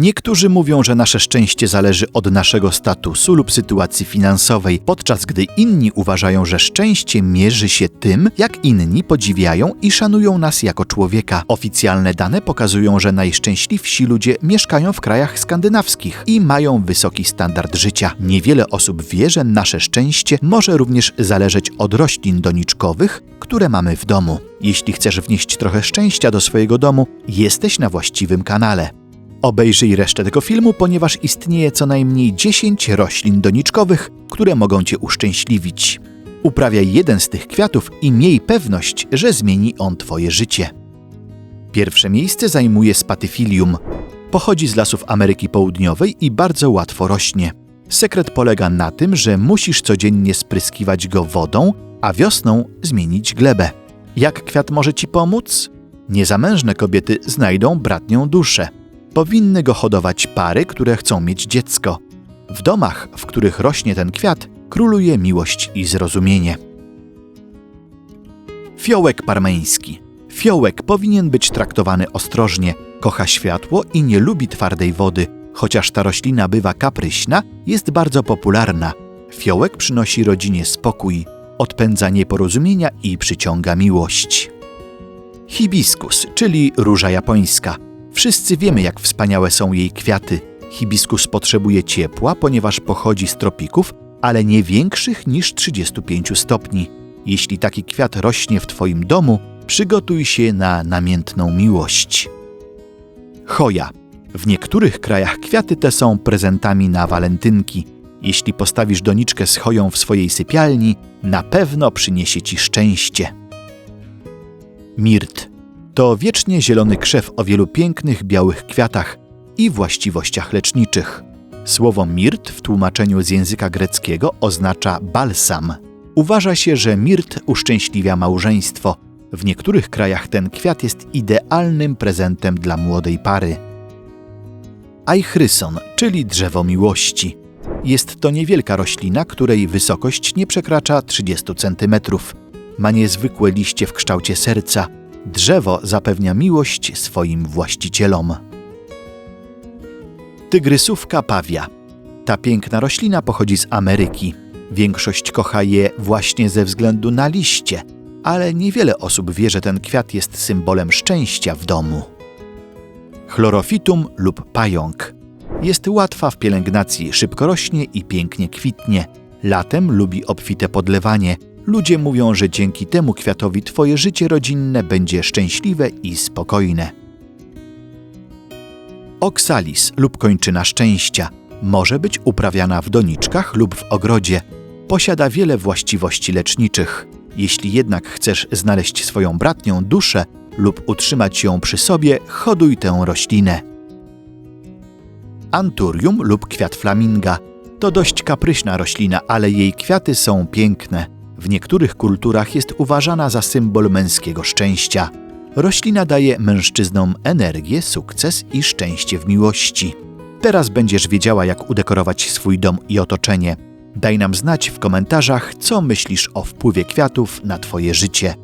Niektórzy mówią, że nasze szczęście zależy od naszego statusu lub sytuacji finansowej, podczas gdy inni uważają, że szczęście mierzy się tym, jak inni podziwiają i szanują nas jako człowieka. Oficjalne dane pokazują, że najszczęśliwsi ludzie mieszkają w krajach skandynawskich i mają wysoki standard życia. Niewiele osób wie, że nasze szczęście może również zależeć od roślin doniczkowych, które mamy w domu. Jeśli chcesz wnieść trochę szczęścia do swojego domu, jesteś na właściwym kanale. Obejrzyj resztę tego filmu, ponieważ istnieje co najmniej 10 roślin doniczkowych, które mogą Cię uszczęśliwić. Uprawiaj jeden z tych kwiatów i miej pewność, że zmieni on Twoje życie. Pierwsze miejsce zajmuje spatyfilium. Pochodzi z lasów Ameryki Południowej i bardzo łatwo rośnie. Sekret polega na tym, że musisz codziennie spryskiwać go wodą, a wiosną zmienić glebę. Jak kwiat może Ci pomóc? Niezamężne kobiety znajdą bratnią duszę. Powinny go hodować pary, które chcą mieć dziecko. W domach, w których rośnie ten kwiat, króluje miłość i zrozumienie. Fiołek parmeński. Fiołek powinien być traktowany ostrożnie, kocha światło i nie lubi twardej wody. Chociaż ta roślina bywa kapryśna, jest bardzo popularna. Fiołek przynosi rodzinie spokój, odpędza nieporozumienia i przyciąga miłość. Hibiskus, czyli róża japońska. Wszyscy wiemy, jak wspaniałe są jej kwiaty. Hibiskus potrzebuje ciepła, ponieważ pochodzi z tropików, ale nie większych niż 35 stopni. Jeśli taki kwiat rośnie w Twoim domu, przygotuj się na namiętną miłość. Choja. W niektórych krajach kwiaty te są prezentami na walentynki. Jeśli postawisz doniczkę z choją w swojej sypialni, na pewno przyniesie Ci szczęście. Mirt to wiecznie zielony krzew o wielu pięknych białych kwiatach i właściwościach leczniczych. Słowo mirt w tłumaczeniu z języka greckiego oznacza balsam. Uważa się, że mirt uszczęśliwia małżeństwo. W niektórych krajach ten kwiat jest idealnym prezentem dla młodej pary. Eichryson, czyli drzewo miłości. Jest to niewielka roślina, której wysokość nie przekracza 30 cm. Ma niezwykłe liście w kształcie serca. Drzewo zapewnia miłość swoim właścicielom. Tygrysówka pawia. Ta piękna roślina pochodzi z Ameryki. Większość kocha je właśnie ze względu na liście, ale niewiele osób wie, że ten kwiat jest symbolem szczęścia w domu. Chlorofitum lub pająk. Jest łatwa w pielęgnacji, szybko rośnie i pięknie kwitnie. Latem lubi obfite podlewanie. Ludzie mówią, że dzięki temu kwiatowi twoje życie rodzinne będzie szczęśliwe i spokojne. Oksalis lub kończyna szczęścia może być uprawiana w doniczkach lub w ogrodzie. Posiada wiele właściwości leczniczych. Jeśli jednak chcesz znaleźć swoją bratnią duszę lub utrzymać ją przy sobie, hoduj tę roślinę. Anturium lub kwiat flaminga to dość kapryśna roślina, ale jej kwiaty są piękne. W niektórych kulturach jest uważana za symbol męskiego szczęścia. Roślina daje mężczyznom energię, sukces i szczęście w miłości. Teraz będziesz wiedziała, jak udekorować swój dom i otoczenie. Daj nam znać w komentarzach, co myślisz o wpływie kwiatów na Twoje życie.